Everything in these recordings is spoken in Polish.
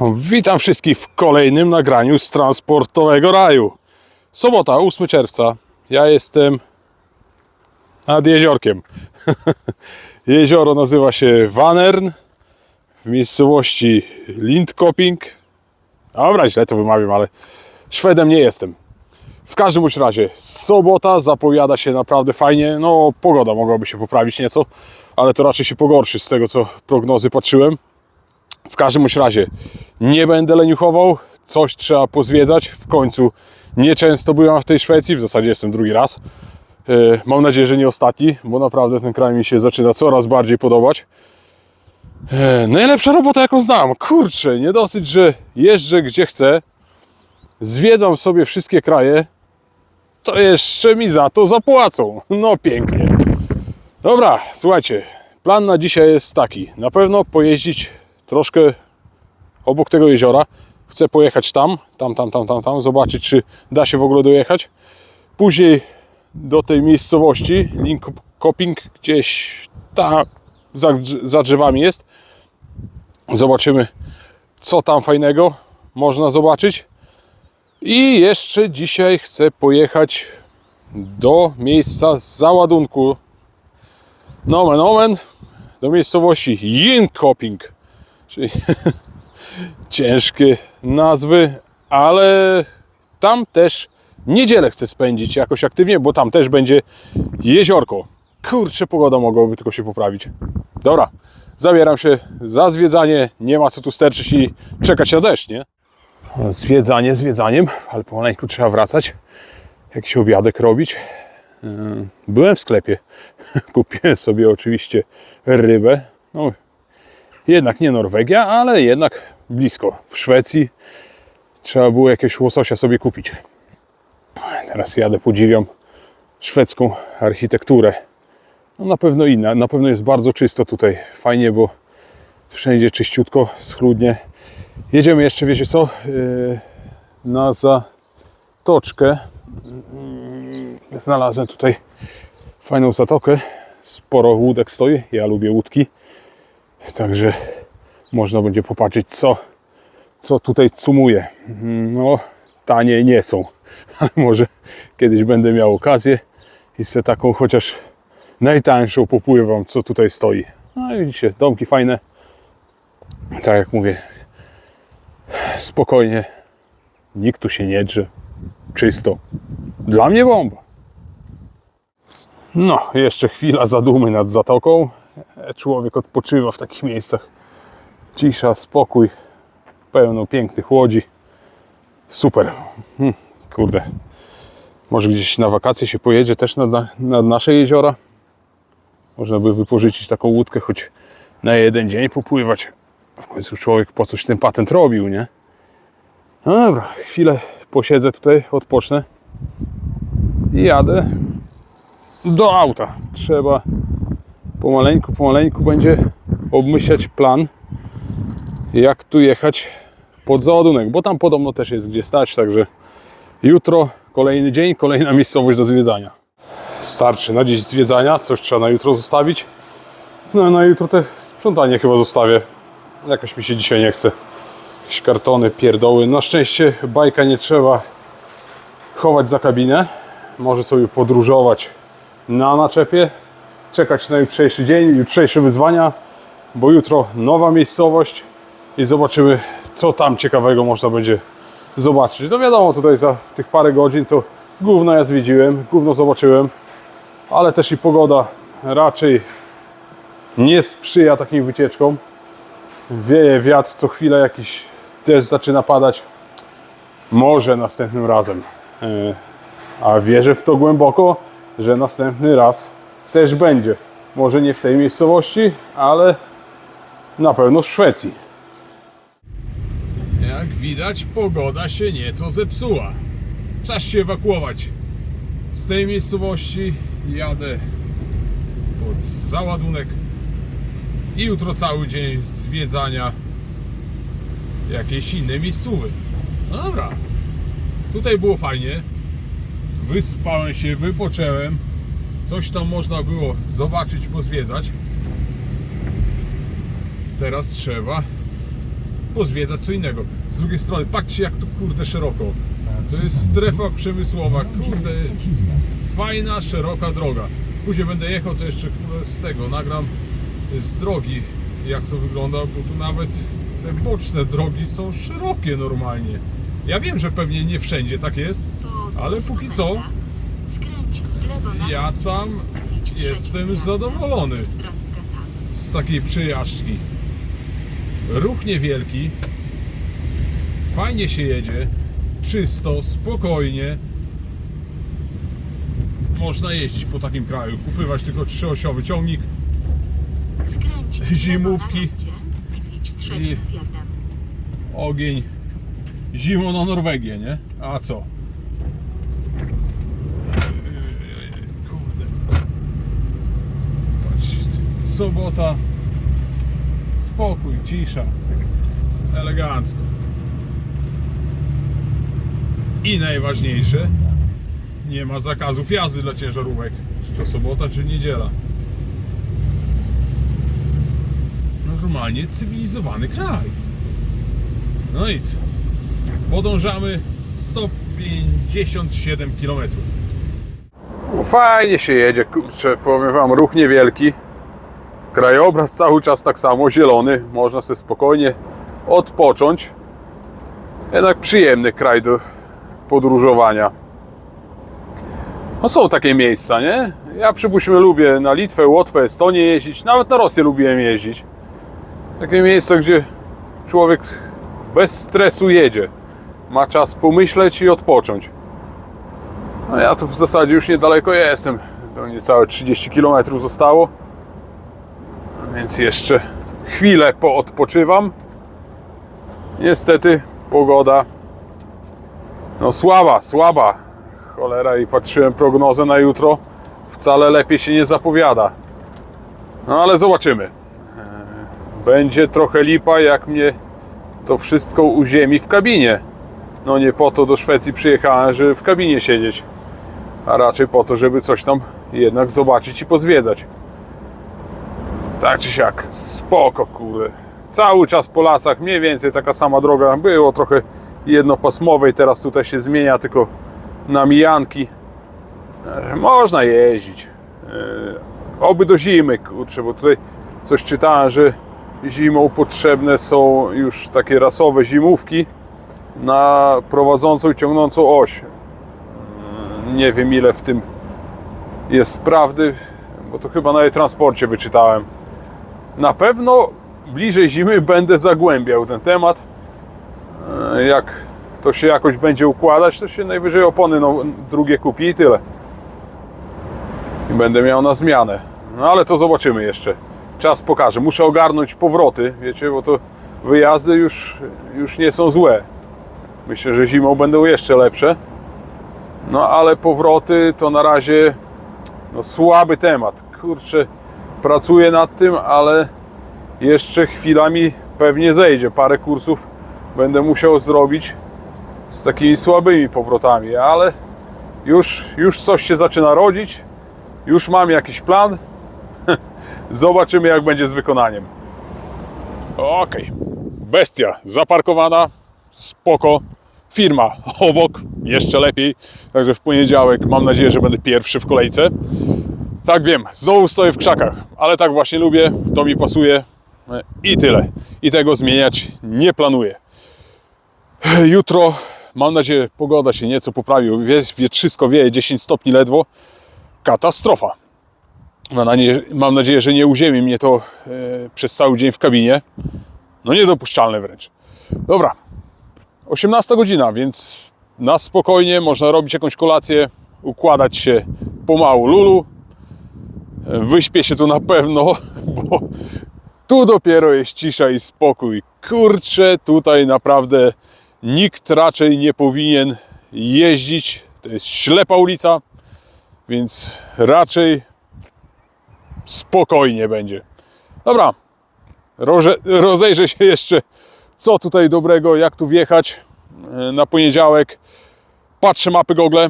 Witam wszystkich w kolejnym nagraniu z transportowego raju. Sobota, 8 czerwca. Ja jestem nad jeziorkiem. Jezioro nazywa się Wanern w miejscowości Lindkoping. Dobra, źle to wymawiam, ale Szwedem nie jestem. W każdym bądź razie, sobota zapowiada się naprawdę fajnie. No, pogoda mogłaby się poprawić nieco, ale to raczej się pogorszy z tego, co prognozy patrzyłem. W każdym razie nie będę leniuchował, coś trzeba pozwiedzać. W końcu nieczęsto byłem w tej Szwecji, w zasadzie jestem drugi raz. E, Mam nadzieję, że nie ostatni, bo naprawdę ten kraj mi się zaczyna coraz bardziej podobać. E, Najlepsza robota, jaką znam. Kurczę, nie dosyć, że jeżdżę gdzie chcę, zwiedzam sobie wszystkie kraje, to jeszcze mi za to zapłacą. No pięknie. Dobra, słuchajcie, plan na dzisiaj jest taki. Na pewno pojeździć troszkę obok tego jeziora. Chcę pojechać tam, tam, tam, tam, tam, tam, zobaczyć, czy da się w ogóle dojechać. Później do tej miejscowości, Linkoping, gdzieś tam za, za drzewami jest. Zobaczymy, co tam fajnego można zobaczyć. I jeszcze dzisiaj chcę pojechać do miejsca załadunku. Nomen omen, do miejscowości Jinkoping. Czyli ciężkie nazwy, ale tam też niedzielę chcę spędzić jakoś aktywnie, bo tam też będzie jeziorko. Kurczę, pogoda mogłaby tylko się poprawić. Dobra, zabieram się za zwiedzanie. Nie ma co tu sterczyć i czekać na deszcz, nie? Zwiedzanie zwiedzaniem, ale pomaleńku trzeba wracać. Jakiś obiadek robić. Yy, Byłem w sklepie. Kupiłem sobie oczywiście rybę. No, jednak nie Norwegia, ale jednak blisko. W Szwecji trzeba było jakiegoś łososia sobie kupić. Teraz jadę, podziwiam szwedzką architekturę. No na pewno inna, na pewno jest bardzo czysto tutaj. Fajnie, bo wszędzie czyściutko, schludnie. Jedziemy jeszcze, wiecie co, yy, na zatoczkę. Yy, Znalazłem tutaj fajną zatokę. Sporo łódek stoi. Ja lubię łódki. Także można będzie popatrzeć, co, co tutaj cumuje. No, tanie nie są. Może kiedyś będę miał okazję i sobie taką chociaż najtańszą popływam, co tutaj stoi. No i widzicie, domki fajne. Tak jak mówię, spokojnie. Nikt tu się nie drze. Czysto. Dla mnie bomba. No, jeszcze chwila zadumy nad zatoką. Człowiek odpoczywa w takich miejscach. Cisza, spokój, pełno pięknych łodzi. Super. Hm, kurde. Może gdzieś na wakacje się pojedzie też nad, na- nad nasze jeziora. Można by wypożyczyć taką łódkę, choć na jeden dzień popływać. W końcu człowiek po coś ten patent robił, nie? No dobra, chwilę posiedzę tutaj, odpocznę i jadę do auta. Trzeba pomaleńku, pomaleńku będzie obmyślać plan, jak tu jechać pod załadunek, bo tam podobno też jest gdzie stać, także jutro kolejny dzień, kolejna miejscowość do zwiedzania. Starczy na dziś zwiedzania, coś trzeba na jutro zostawić. No na jutro te sprzątanie chyba zostawię. Jakoś mi się dzisiaj nie chce. Jakieś kartony, pierdoły. Na szczęście bajka nie trzeba chować za kabinę. Może sobie podróżować na naczepie, czekać na jutrzejszy dzień, jutrzejsze wyzwania, bo jutro nowa miejscowość i zobaczymy, co tam ciekawego można będzie zobaczyć. No wiadomo, tutaj za tych parę godzin to gówno ja zwiedziłem, gówno zobaczyłem, ale też i pogoda raczej nie sprzyja takim wycieczkom. Wieje wiatr, co chwilę jakiś deszcz zaczyna padać. Może następnym razem. E, A wierzę w to głęboko, że następny raz też będzie. Może nie w tej miejscowości, ale na pewno w Szwecji. Jak widać, pogoda się nieco zepsuła. Czas się ewakuować. Z tej miejscowości jadę pod załadunek i jutro cały dzień zwiedzania jakiejś innej miejscówy. No dobra, tutaj było fajnie. Wyspałem się, wypocząłem. Coś tam można było zobaczyć, pozwiedzać. Teraz trzeba pozwiedzać co innego. Z drugiej strony, patrzcie jak tu kurde szeroko. To jest strefa przemysłowa, kurde, fajna, szeroka droga. Później będę jechał, to jeszcze kurde, z tego nagram z drogi, jak to wygląda, bo tu nawet te boczne drogi są szerokie normalnie. Ja wiem, że pewnie nie wszędzie tak jest, ale 200 póki co Skręć ja tam jestem zadowolony z takiej przejażdżki. Ruch niewielki, fajnie się jedzie, czysto, spokojnie. Można jeździć po takim kraju, kupywać tylko trzyosiowy ciągnik, Zimówki. i ogień, zimą na Norwegię, nie? A co? Kurde. Patrzcie, sobota, spokój, cisza, elegancko. I najważniejsze, nie ma zakazów jazdy dla ciężarówek. Czy to sobota, czy niedziela. Normalnie cywilizowany kraj. No co? Podążamy 157 km. Fajnie się jedzie, kurczę, powiem wam, ruch niewielki. Krajobraz cały czas tak samo, zielony, można sobie spokojnie odpocząć. Jednak przyjemny kraj do podróżowania. No są takie miejsca, nie? Ja przypuśćmy lubię na Litwę, Łotwę, Estonię jeździć, nawet na Rosję lubiłem jeździć. Takie miejsca, gdzie człowiek bez stresu jedzie. Ma czas pomyśleć i odpocząć. No ja tu w zasadzie już niedaleko jestem. To niecałe 30 km zostało. Więc jeszcze chwilę poodpoczywam. Niestety pogoda no słaba, słaba. Cholera i patrzyłem prognozę na jutro. Wcale lepiej się nie zapowiada. No ale zobaczymy. Będzie trochę lipa, jak mnie to wszystko uziemi w kabinie. No nie po to do Szwecji przyjechałem, żeby w kabinie siedzieć, a raczej po to, żeby coś tam jednak zobaczyć i pozwiedzać. Tak czy siak, spoko kurde. Cały czas po lasach, mniej więcej taka sama droga. Było trochę jednopasmowej, teraz tutaj się zmienia tylko na mijanki. E, Można jeździć. E, Oby do zimy, kurczę, bo tutaj coś czytałem, że zimą potrzebne są już takie rasowe zimówki na prowadzącą i ciągnącą oś. Mm, Nie wiem ile w tym jest prawdy, bo to chyba na e-transporcie wyczytałem. Na pewno bliżej zimy będę zagłębiał ten temat. E, Jak to się jakoś będzie układać, to się najwyżej opony no, drugie kupi i tyle. I będę miał na zmianę. No ale to zobaczymy jeszcze. Czas pokaże. Muszę ogarnąć powroty, wiecie, bo to wyjazdy już, już nie są złe. Myślę, że zimą będą jeszcze lepsze. No ale powroty to na razie no, słaby temat. Kurczę, pracuję nad tym, ale jeszcze chwilami pewnie zejdzie. Parę kursów będę musiał zrobić z takimi słabymi powrotami, ale już, już coś się zaczyna rodzić. Już mam jakiś plan. Zobaczymy, jak będzie z wykonaniem. Okej. Bestia zaparkowana. Spoko. Firma obok. Jeszcze lepiej. Także w poniedziałek mam nadzieję, że będę pierwszy w kolejce. Tak wiem, znowu stoję w krzakach, ale tak właśnie lubię, to mi pasuje i tyle. I tego zmieniać nie planuję. Jutro, mam nadzieję, pogoda się nieco poprawi. Wietrzysko wieje 10 stopni ledwo. Katastrofa. Mam nadzieję, mam nadzieję, że nie uziemi mnie to e, przez cały dzień w kabinie. No niedopuszczalne wręcz. Dobra, 18 godzina, więc na spokojnie można robić jakąś kolację, układać się pomału lulu. Wyśpię się tu na pewno, bo tu dopiero jest cisza i spokój. Kurczę, tutaj naprawdę nikt raczej nie powinien jeździć. To jest ślepa ulica, więc raczej spokojnie będzie. Dobra, roże, rozejrzę się jeszcze, co tutaj dobrego, jak tu wjechać e, na poniedziałek. Patrzę mapy Google,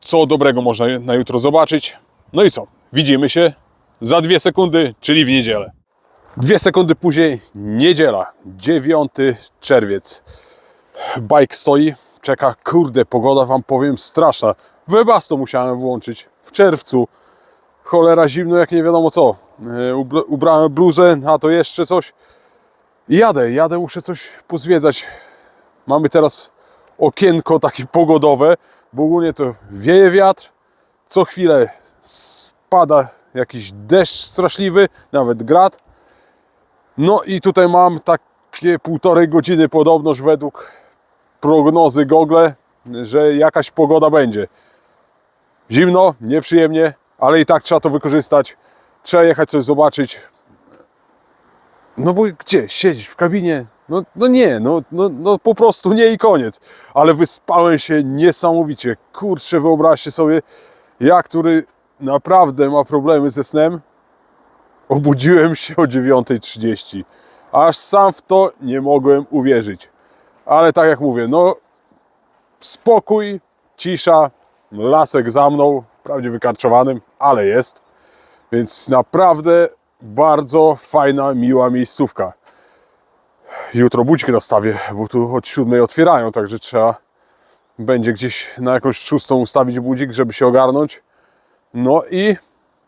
co dobrego można na jutro zobaczyć. No i co? Widzimy się za dwie sekundy, czyli w niedzielę. Dwie sekundy później, niedziela, 9 czerwiec. Bike stoi, czeka, kurde, pogoda wam powiem straszna. Webasto musiałem włączyć w czerwcu. Cholera zimno jak nie wiadomo co. E, ubra- Ubrałem bluzę, a to jeszcze coś. Jadę, jadę, muszę coś pozwiedzać. Mamy teraz okienko takie pogodowe, bo ogólnie to wieje wiatr, co chwilę spada jakiś deszcz straszliwy, nawet grad. No i tutaj mam takie półtorej godziny podobność według prognozy Google, że jakaś pogoda będzie. Zimno, nieprzyjemnie, ale i tak trzeba to wykorzystać. Trzeba jechać coś zobaczyć. No bo gdzie? Siedzieć w kabinie? No, no nie, no, no, no po prostu nie i koniec. Ale wyspałem się niesamowicie. Kurczę, wyobraźcie sobie, ja, który naprawdę ma problemy ze snem, obudziłem się o 9.30. Aż sam w to nie mogłem uwierzyć. Ale tak jak mówię, no spokój, cisza, lasek za mną, wprawdzie wykarczowanym, ale jest. Więc naprawdę bardzo fajna, miła miejscówka. Jutro budzik nastawię, bo tu od siódmej otwierają, także trzeba będzie gdzieś na jakąś szóstą ustawić budzik, żeby się ogarnąć. No i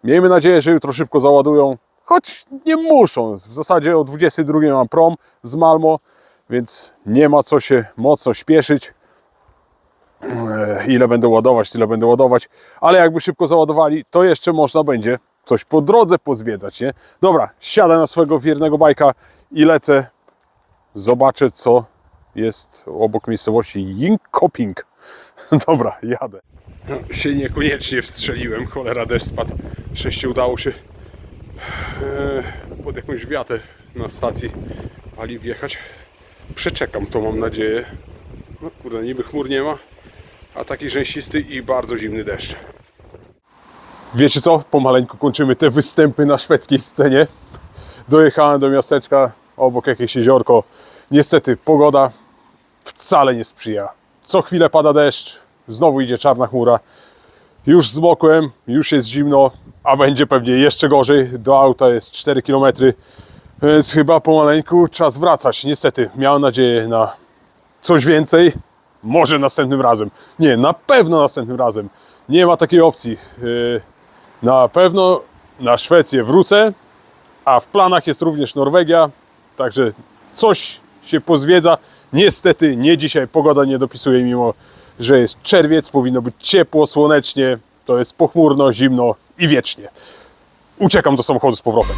miejmy nadzieję, że jutro szybko załadują, choć nie muszą. W zasadzie o 22 mam prom z Malmo, więc nie ma co się mocno śpieszyć. E, Ile będę ładować, tyle będę ładować, ale jakby szybko załadowali, to jeszcze można będzie coś po drodze pozwiedzać, nie? Dobra, siadam na swojego wiernego bajka i lecę. Zobaczę, co jest obok miejscowości Jinkoping. Dobra, jadę. No, się niekoniecznie wstrzeliłem, cholera deszcz spadł. Szczęście udało się e, pod jakąś wiatę na stacji paliw wjechać. Przeczekam to, mam nadzieję. No kurde, niby chmur nie ma, a taki rzęsisty i bardzo zimny deszcz. Wiecie co? Pomaleńku kończymy te występy na szwedzkiej scenie. Dojechałem do miasteczka, obok jakieś jeziorko. Niestety pogoda wcale nie sprzyja. Co chwilę pada deszcz, znowu idzie czarna chmura. Już zmokłem, już jest zimno, a będzie pewnie jeszcze gorzej. Do auta jest 4 km, więc chyba pomaleńku czas wracać. Niestety, miałem nadzieję na coś więcej. Może następnym razem. Nie, na pewno następnym razem. Nie ma takiej opcji. Yy, Na pewno na Szwecję wrócę, a w planach jest również Norwegia. Także coś się pozwiedza. Niestety nie dzisiaj pogoda nie dopisuje, mimo że jest czerwiec, powinno być ciepło, słonecznie. To jest pochmurno, zimno i wiecznie. Uciekam do samochodu z powrotem.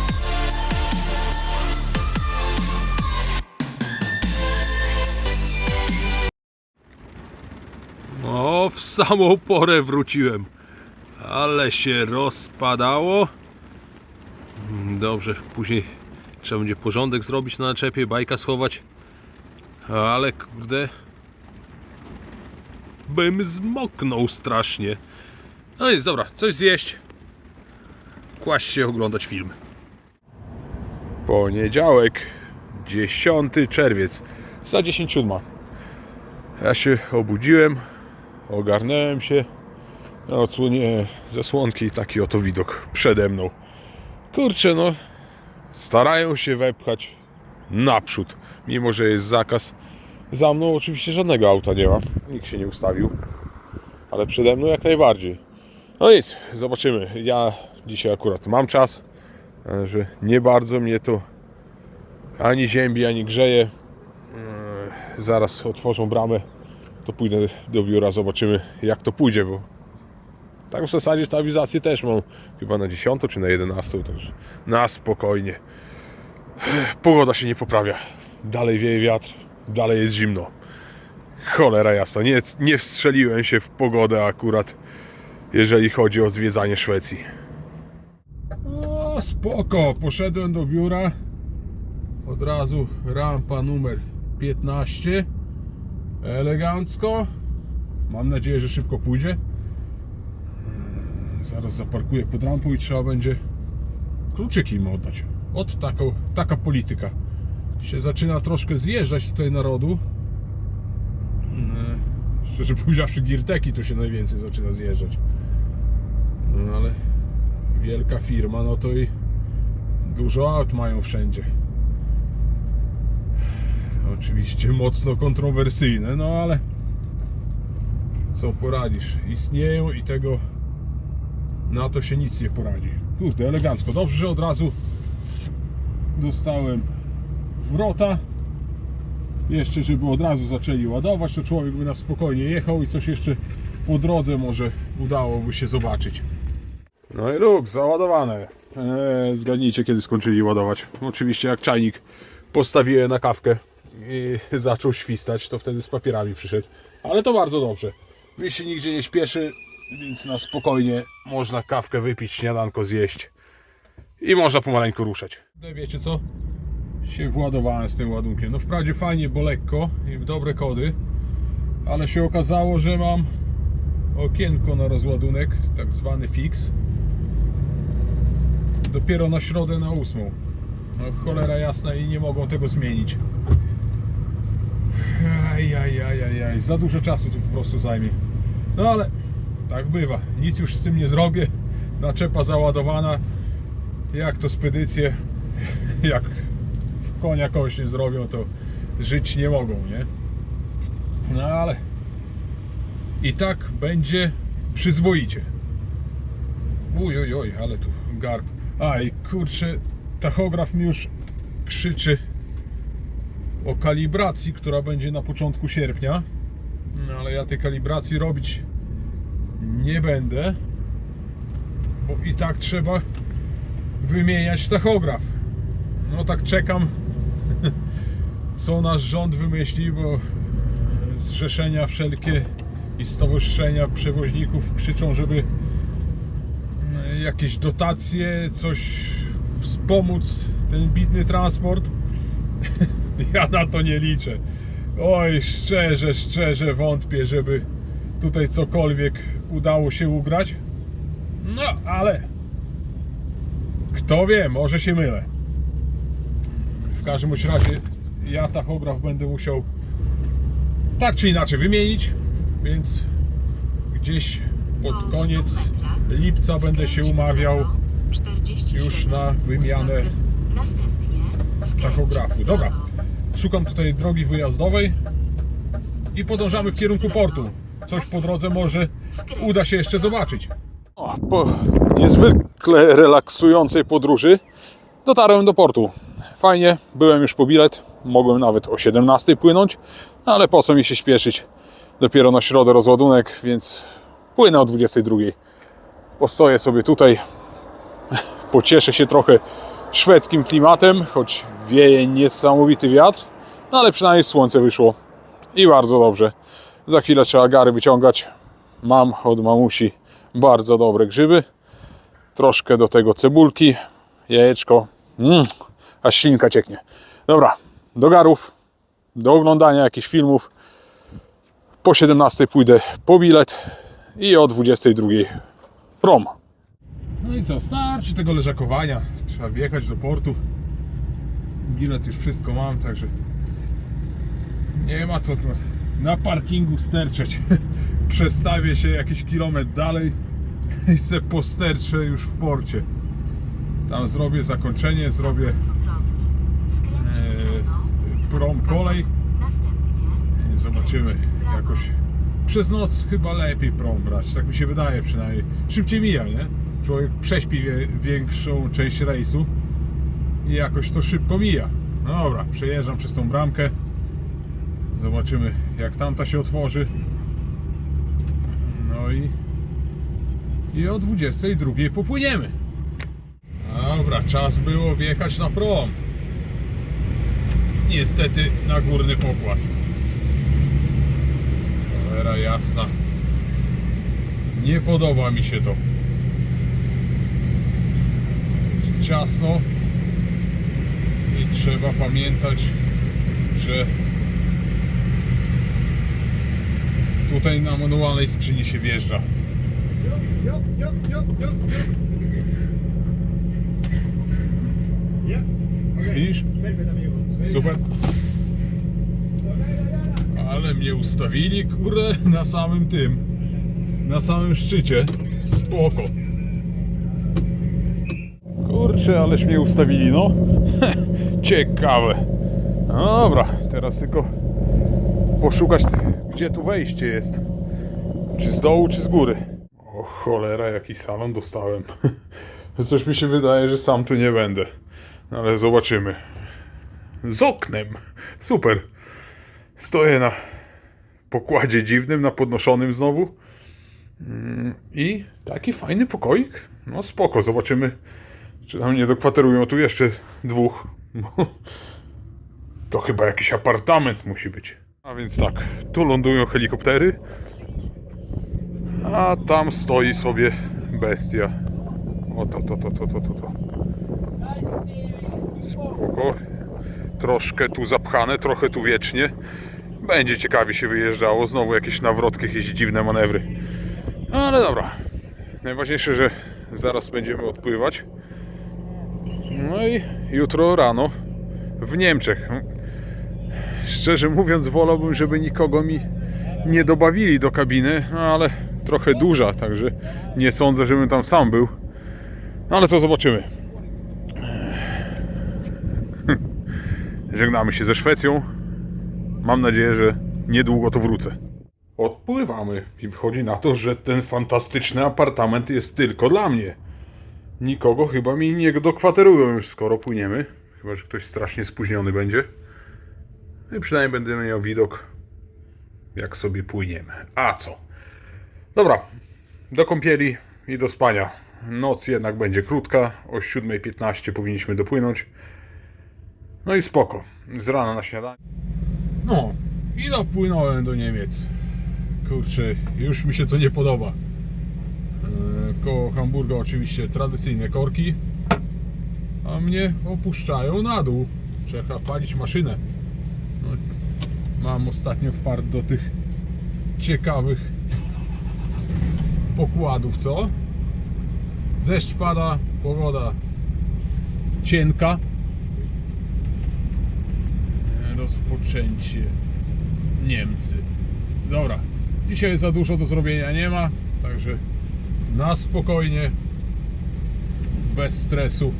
O, w samą porę wróciłem. Ale się rozpadało. Dobrze, później trzeba będzie porządek zrobić na naczepie, bajka schować. Ale kurde. Bym zmoknął strasznie. No jest dobra, coś zjeść. Kłaść się oglądać film. Poniedziałek, 10 czerwiec, za 10.07. Ja się obudziłem, ogarnąłem się, odsłonię zasłonki i taki oto widok przede mną. Kurczę, no, starają się wepchać naprzód, mimo że jest zakaz. Za mną oczywiście żadnego auta nie ma, nikt się nie ustawił, ale przede mną jak najbardziej. No nic, zobaczymy. Ja dzisiaj akurat mam czas, e, że nie bardzo mnie to ani ziębi, ani grzeje. Eee, Zaraz otworzą bramę, to pójdę do biura, zobaczymy jak to pójdzie, bo tak w zasadzie stabilizację też mam chyba na 10 czy na 11, także na spokojnie. Pogoda się nie poprawia. Dalej wieje wiatr, dalej jest zimno. Cholera jasna, nie, nie wstrzeliłem się w pogodę akurat, jeżeli chodzi o zwiedzanie Szwecji. O, spoko, poszedłem do biura. Od razu rampa numer 15. Elegancko. Mam nadzieję, że szybko pójdzie. Eee, Zaraz zaparkuję pod rampą i trzeba będzie kluczyki im oddać. Od taką, taka polityka. Się zaczyna troszkę zjeżdżać tutaj narodu. Eee, Szczerze powiedziawszy, Girteki to się najwięcej zaczyna zjeżdżać. No ale wielka firma, no to i Dużo aut mają wszędzie. Oczywiście mocno kontrowersyjne, no ale co poradzisz? Istnieją i tego na to się nic nie poradzi. Kurde, elegancko. Dobrze, że od razu dostałem wrota. Jeszcze, żeby od razu zaczęli ładować, to człowiek by na spokojnie jechał i coś jeszcze po drodze może udałoby się zobaczyć. No i luk, załadowane. Eee, zgadnijcie, kiedy skończyli ładować. Oczywiście jak czajnik postawiłem na kawkę i zaczął świstać, to wtedy z papierami przyszedł. Ale to bardzo dobrze. Mi się nigdzie nie śpieszy, więc na spokojnie można kawkę wypić, śniadanko zjeść i można pomaleńku ruszać. Wiecie co? Się władowałem z tym ładunkiem. No wprawdzie fajnie, bo lekko i dobre kody, ale się okazało, że mam okienko na rozładunek, tak zwany fix. Dopiero na środę na ósmą. No cholera jasna i nie mogą tego zmienić. Aj, aj, aj, aj, aj. Za dużo czasu tu po prostu zajmie. No ale tak bywa. Nic już z tym nie zrobię. Naczepa załadowana. Jak to spedycje, jak konia kogoś nie zrobią, to żyć nie mogą, nie? No ale i tak będzie przyzwoicie. Uj, oj, oj, ale tu garb. A i kurczę, tachograf mi już krzyczy o kalibracji, która będzie na początku sierpnia. No ale ja tej kalibracji robić nie będę, bo i tak trzeba wymieniać tachograf. No tak czekam, co nasz rząd wymyśli, bo zrzeszenia wszelkie i stowarzyszenia przewoźników krzyczą, żeby e, jakieś dotacje, coś wspomóc ten bidny transport. Ja na to nie liczę. Oj, szczerze, szczerze wątpię, żeby tutaj cokolwiek udało się ugrać. No, ale kto wie, może się mylę. W każdym bądź razie ja tachograf będę musiał tak czy inaczej wymienić, więc gdzieś pod Po 100 koniec lipca będę się umawiał lewo, 47, już na wymianę tachografu. Dobra, szukam tutaj drogi wyjazdowej i podążamy w kierunku portu. Coś po drodze może uda się jeszcze zobaczyć. O, po niezwykle relaksującej podróży dotarłem do portu. Fajnie, byłem już po bilet, mogłem nawet o 17 płynąć, no ale po co mi się śpieszyć? Dopiero na środę rozładunek, więc płynę o 22. Postoję sobie tutaj, pocieszę się trochę szwedzkim klimatem, choć wieje niesamowity wiatr, no ale przynajmniej słońce wyszło i bardzo dobrze. Za chwilę trzeba gary wyciągać. Mam od mamusi bardzo dobre grzyby. Troszkę do tego cebulki, jajeczko. Mm, aż ślinka cieknie. Dobra, do garów, do oglądania jakichś filmów. Po 17 pójdę po bilet i o 22 prom. No i co, starczy tego leżakowania. Trzeba wjechać do portu. Bilet już wszystko mam, także nie ma co na parkingu sterczeć. Przestawię się jakiś kilometr dalej i se posterczę już w porcie. Tam zrobię zakończenie, zrobię e, prom kolej. Następnie Zobaczymy jakoś. Przez noc chyba lepiej prom brać, tak mi się wydaje przynajmniej. Szybciej mija, nie? Człowiek prześpi większą część rejsu i jakoś to szybko mija. No dobra, przejeżdżam przez tą bramkę. Zobaczymy jak tamta się otworzy. No i i o 22 popłyniemy. Dobra, czas było wjechać na prom. Niestety na górny pokład. Cholera jasna. Nie podoba mi się to. Jest ciasno i trzeba pamiętać, że tutaj na manualnej skrzyni się wjeżdża. Yep, yep. Super. Ale mnie ustawili, kurę, na samym tym. Na samym szczycie. Spoko. Kurczę, ależ mnie ustawili, no. Ciekawe. No dobra, teraz tylko poszukać, gdzie tu wejście jest. Czy z dołu, czy z góry. O cholera, jaki salon dostałem. Coś mi się wydaje, że sam tu nie będę. No, ale zobaczymy. Z oknem. Super. Stoję na pokładzie dziwnym, na podnoszonym znowu. Mm, I taki fajny pokoik. No spoko, zobaczymy, czy tam nie dokwaterują tu jeszcze dwóch. To chyba jakiś apartament musi być. A więc tak, tu lądują helikoptery. A tam stoi sobie bestia. O to, to, to, to, to, to, to. Spoko. Troszkę tu zapchane, trochę tu wiecznie. Będzie ciekawie się wyjeżdżało. Znowu jakieś nawrotki, jakieś dziwne manewry. No, ale dobra. Najważniejsze, że zaraz będziemy odpływać. No i jutro rano w Niemczech. Szczerze mówiąc, wolałbym, żeby nikogo mi nie dobawili do kabiny, no ale trochę duża, także nie sądzę, żebym tam sam był. No ale to zobaczymy. Żegnamy się ze Szwecją. Mam nadzieję, że niedługo to wrócę. Odpływamy i wychodzi na to, że ten fantastyczny apartament jest tylko dla mnie. Nikogo chyba mi nie dokwaterują już skoro płyniemy. Chyba, że ktoś strasznie spóźniony będzie. No i przynajmniej będę miał widok, jak sobie płyniemy. A co? Dobra, do kąpieli i do spania. Noc jednak będzie krótka. O 7.15 powinniśmy dopłynąć. No i spoko. Z rana na śniadanie. No, i dopłynąłem do Niemiec. Kurczę, już mi się to nie podoba. E, Koło Hamburga oczywiście tradycyjne korki, a mnie opuszczają na dół. Trzeba palić maszynę. No, mam ostatnio fart do tych ciekawych pokładów, co? Deszcz pada, pogoda cienka. Rozpoczęcie Niemcy. Dobra, dzisiaj za dużo do zrobienia nie ma, także na spokojnie, bez stresu.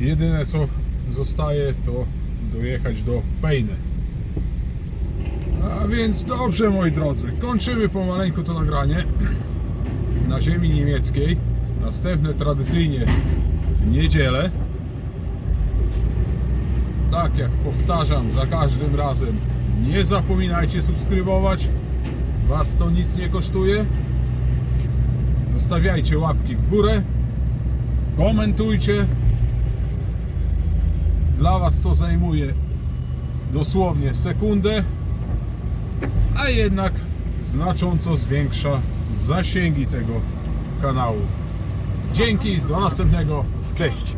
Jedyne co zostaje to dojechać do Pejny. A więc dobrze moi drodzy, kończymy pomaleńku to nagranie na ziemi niemieckiej. Następne tradycyjnie w niedzielę. Tak jak powtarzam za każdym razem, nie zapominajcie subskrybować. Was to nic nie kosztuje. Zostawiajcie łapki w górę. Komentujcie. Dla Was to zajmuje dosłownie sekundę, a jednak znacząco zwiększa zasięgi tego kanału. Dzięki, do następnego. Cześć!